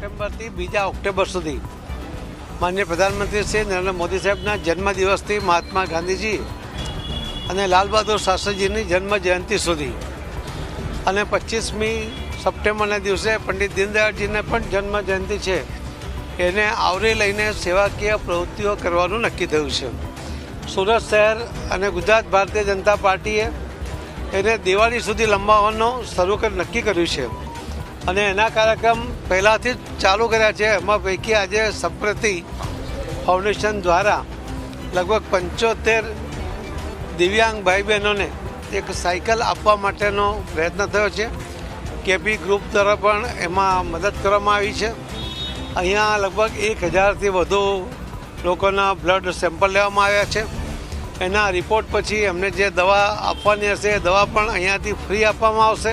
સપ્ટેમ્બરથી બીજા ઓક્ટોબર સુધી. માન્ય પ્રધાનમંત્રી શ્રી નરેન્દ્ર મોદી સાહેબના જન્મદિવસથી મહાત્મા ગાંધીજી અને લાલ બહાદુર શાસ્ત્રીજીની જન્મ જયંતિ સુધી. અને પચીસમી સપ્ટેમ્બરના દિવસે પંડિત દીનદયાળજીને પણ જન્મ જયંતિ છે. એને આવરી લઈને સેવાકીય પ્રવૃત્તિઓ કરવાનું નક્કી થયું છે. સુરત શહેર અને ગુજરાત ભારતીય જનતા પાર્ટીએ એને દિવાળી સુધી લંબાવવાનું શરૂ કરી, નક્કી કર્યું છે. અને એના કાર્યક્રમ પહેલાંથી જ ચાલુ કર્યા છે. એમાં પૈકી આજે સપ્રતિ ફાઉન્ડેશન દ્વારા લગભગ પંચોતેર દિવ્યાંગ ભાઈ બહેનોને એક સાયકલ આપવા માટેનો પ્રયત્ન થયો છે. કેપી ગ્રુપ દ્વારા પણ એમાં મદદ કરવામાં આવી છે. અહીંયા લગભગ એક હજારથી વધુ લોકોના બ્લડ સેમ્પલ લેવામાં આવ્યા છે. એના રિપોર્ટ પછી એમને જે દવા આપવાની હશે એ દવા પણ અહીંયાથી ફ્રી આપવામાં આવશે.